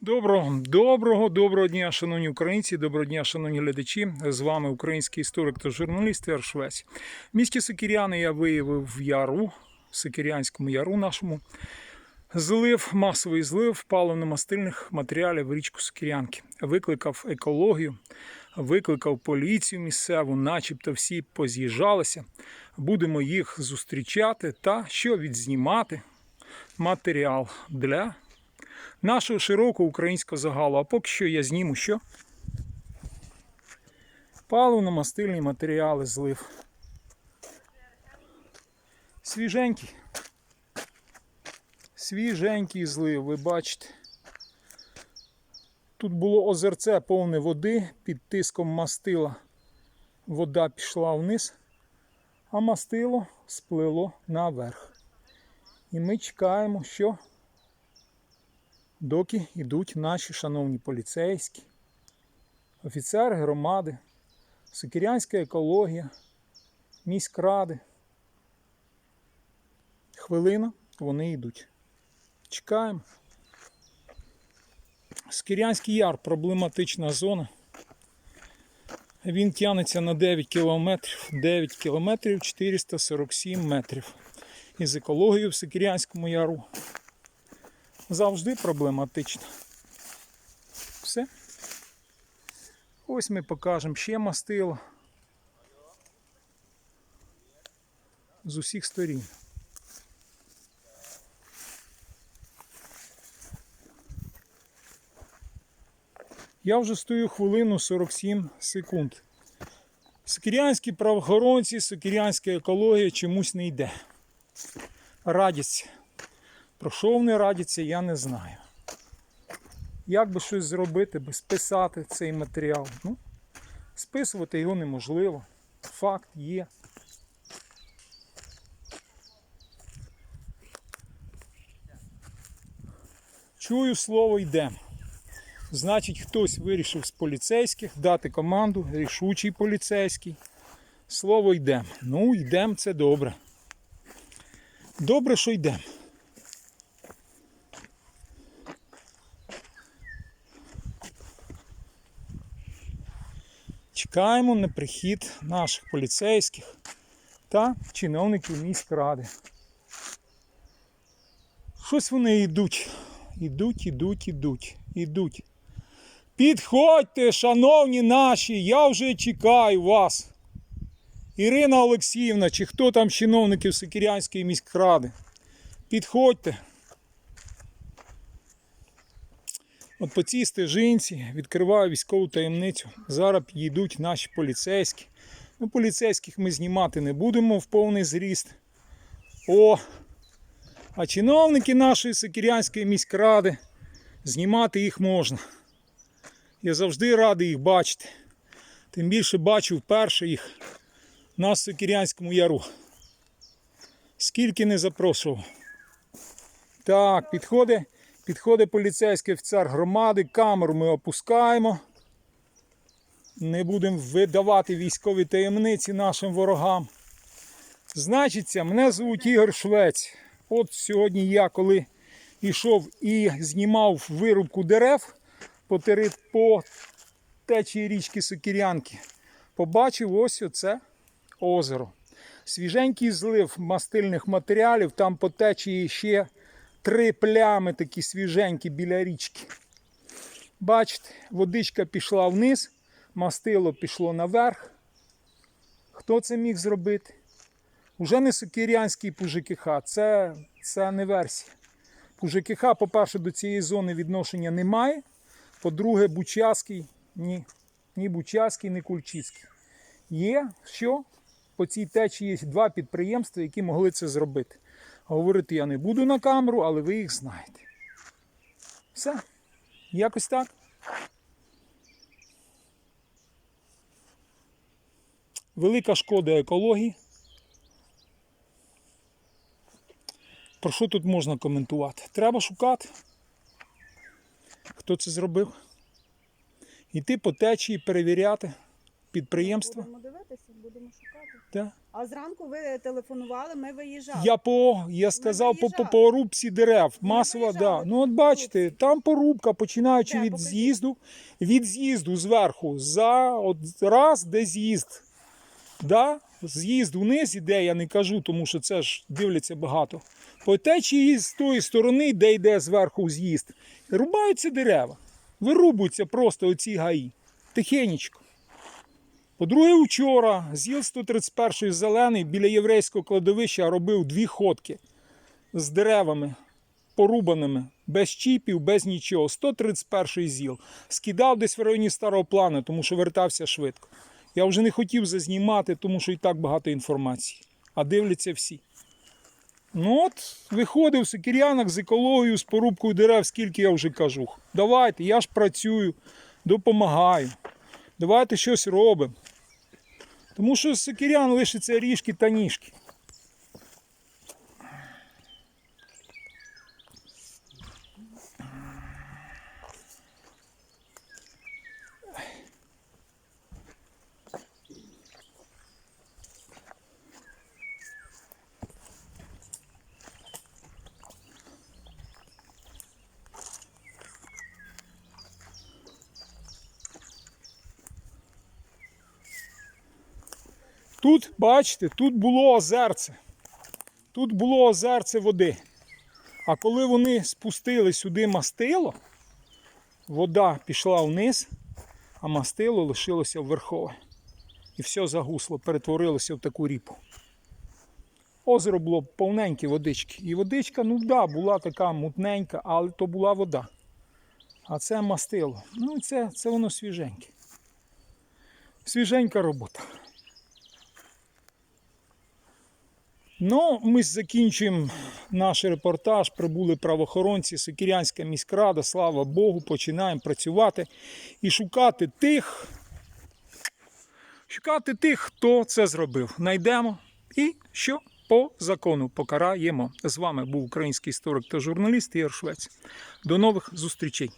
Доброго, доброго, доброго дня, шановні українці, доброго дня, шановні глядачі. З вами український історик та журналіст Яр Швець. В місті Сокіряни я виявив яру, в яру нашому, злив, масовий злив паливно-мастильних матеріалів в річку Сокірянки. Викликав екологію, викликав поліцію місцеву, начебто всі поз'їжджалися. Будемо їх зустрічати та що відзнімати матеріал для нашого широкого українського загалу. А поки що я зніму що? Паливно-мастильні матеріали злив. Свіженький. Свіженький злив, ви бачите. Тут було озерце повне води, під тиском мастила вода пішла вниз, а мастило сплило наверх. І ми чекаємо, що доки йдуть наші шановні поліцейські, офіцери громади, сокирянська екологія, міськради. Хвилина, вони йдуть. Чекаємо. Скірянський яр проблематична зона. Він тягнеться на 9 кілометрів, 9 кілометрів 447 метрів. Із екологією в Сикірянському яру завжди проблематично. Все. Ось ми покажемо ще мастило. З усіх сторін. Я вже стою хвилину 47 секунд. Сокірянські правоохоронці, сокірянська екологія чомусь не йде. Радяться. Про що вони радяться, я не знаю. Як би щось зробити, би списати цей матеріал? Ну, списувати його неможливо. Факт є. Чую слово йдемо. Значить, хтось вирішив з поліцейських дати команду, рішучий поліцейський. Слово йдемо. Ну, йдемо, це добре. Добре, що йдемо. Чекаємо на прихід наших поліцейських та чиновників міськради. Щось вони йдуть. Ідуть, ідуть, ідуть, ідуть. Підходьте, шановні наші, я вже чекаю вас. Ірина Олексіївна, чи хто там чиновників Сокірянської міськради. Підходьте. От по цій стежинці відкриваю військову таємницю. Зараз підійдуть наші поліцейські. Ну, поліцейських ми знімати не будемо в повний зріст. О! А чиновники нашої Сокірянської міськради знімати їх можна. Я завжди радий їх бачити. Тим більше бачу вперше їх на Сокірянському яру. Скільки не запрошував. Так, підходить, підходить поліцейський офіцер громади, камеру ми опускаємо. Не будемо видавати військові таємниці нашим ворогам. Значиться, мене звуть Ігор Швець. От сьогодні я, коли йшов і знімав вирубку дерев по, течії річки Сокірянки, побачив ось оце озеро. Свіженький злив мастильних матеріалів, там по течії ще три плями такі свіженькі біля річки. Бачите, водичка пішла вниз, мастило пішло наверх. Хто це міг зробити? Уже не Сокірянський ПУЖКХ, це, це не версія. ПУЖКХ, по-перше, до цієї зони відношення немає. По-друге, Бучаський, ні, ні Бучаський, ні Кульчицький. Є що? По цій течії є два підприємства, які могли це зробити. Говорити я не буду на камеру, але ви їх знаєте. Все. Якось так. Велика шкода екології. Про що тут можна коментувати? Треба шукати, хто це зробив. Іти по течії, перевіряти, підприємства. Будемо дивитися, будемо шукати. Та. А зранку ви телефонували, ми виїжджали. Я по я сказав по, по, виїжджали. по рубці дерев. Ми Масова, да. Ну от бачите, там порубка, починаючи Де, від покажіть. з'їзду, від з'їзду зверху за от раз, де з'їзд. Да? З'їзд вниз іде, я не кажу, тому що це ж дивляться багато. По течії з тої сторони, де йде зверху з'їзд, рубаються дерева. Вирубуються просто оці гаї. Тихенечко. По-друге, вчора з'їл 131 зелений біля єврейського кладовища робив дві ходки з деревами порубаними, без чіпів, без нічого. 131 зіл. Скидав десь в районі старого плану, тому що вертався швидко. Я вже не хотів зазнімати, тому що і так багато інформації. А дивляться всі. Ну от, виходив Сикірянок з екологією, з порубкою дерев, скільки я вже кажу. Давайте, я ж працюю, допомагаю. Давайте щось робимо. Тому що з сикірян лишиться ріжки та ніжки. Тут, бачите, тут було озерце. Тут було озерце води. А коли вони спустили сюди мастило, вода пішла вниз, а мастило лишилося вверхове. І все загусло, перетворилося в таку ріпу. Озеро було повненьке водички. І водичка, ну да, була така мутненька, але то була вода. А це мастило. Ну це, це воно свіженьке. Свіженька робота. Ну, ми закінчуємо наш репортаж. Прибули правоохоронці, Сокірянська міськрада, слава Богу, починаємо працювати і шукати тих, шукати тих, хто це зробив. Найдемо і що по закону покараємо. З вами був український історик та журналіст Ігор Швець. До нових зустрічей.